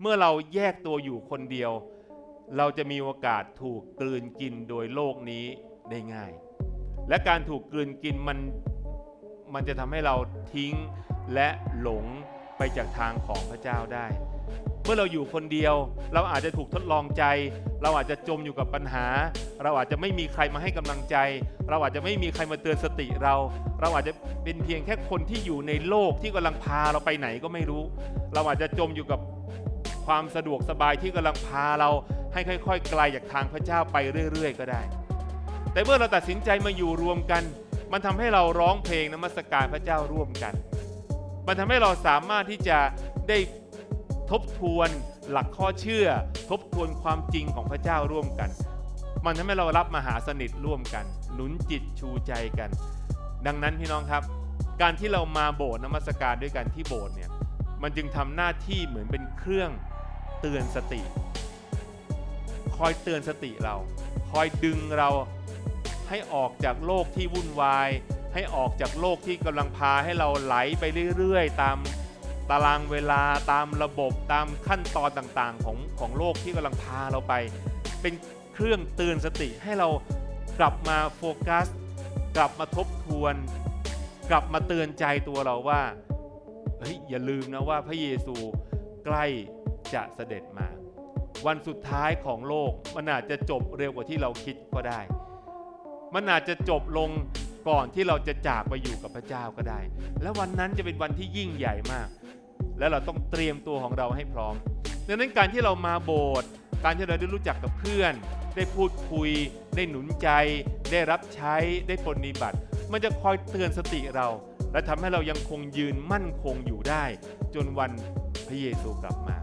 เมื่อเราแยกตัวอยู่คนเดียว เราจะมีโอกาสถูกกลืนกินโดยโลกนี้ได้ง่าย และการถูกกลืนกินมันมันจะทำให้เราทิ้งและหลงไปจากทางของพระเจ้าได้ เมื่อเราอยู่คนเดียว เราอาจจะถูกทดลองใจ เราอาจจะจมอยู่กับปัญหา เราอาจจะไม่มีใครมาให้กำลังใจ เราอาจจะไม่มีใครมาเตือนสติเรา เราอาจจะเป็นเพียงแค่คนที่อยู่ในโลกที่กำลังพาเราไปไหนก็ไม่รู้ เราอาจจะจมอยู่กับ ความสะดวกสบายที่กำลังพาเราให้ค่อย ๆ ไกลจากทางพระเจ้าไปเรื่อย ๆ ก็ได้ แต่เมื่อเราตัดสินใจมาอยู่รวมกัน มันทำให้เราร้องเพลงนมัสการพระเจ้าร่วมกัน มันทำให้เราสามารถที่จะได้ทบทวนหลักข้อเชื่อ ทบทวนความจริงของพระเจ้าร่วมกัน มันทำให้เรารับมหาสนิทร่วมกัน หนุนจิตชูใจกัน ดังนั้นพี่น้องครับ การที่เรามาโบสถ์นมัสการด้วยกันที่โบสถ์เนี่ยมันจึงทำหน้าที่เหมือนเป็นเครื่อง เตือนสติ คอยเตือนสติเรา คอยดึงเราให้ออกจากโลกที่วุ่นวาย ให้ออกจากโลกที่กำลังพาให้เราไหลไปเรื่อยๆ ตามตารางเวลาตามระบบตามขั้นตอนต่างๆ ของของโลกที่กำลังพาเราไป เป็นเครื่องเตือนสติให้เรากลับมาโฟกัส กลับมาทบทวน กลับมาเตือนใจตัวเราว่าเฮ้ยอย่าลืมนะว่าพระเยซูใกล้ จะเสด็จมา วันสุดท้ายของโลกมันอาจจะจบเร็วกว่าที่เราคิดก็ได้ มันอาจจะจบลงก่อนที่เราจะจากไปอยู่กับพระเจ้าก็ได้ และวันนั้นจะเป็นวันที่ยิ่งใหญ่มาก และเราต้องเตรียมตัวของเราให้พร้อม ดังนั้นการที่เรามาโบสถ์การที่เราได้รู้จักกับเพื่อน ได้พูดคุย ได้หนุนใจ ได้รับใช้ ได้ปฏิบัติ มันจะคอยเตือนสติเรา และทำให้เรายังคงยืนมั่นคงอยู่ได้ จนวันพระเยซูกลับมา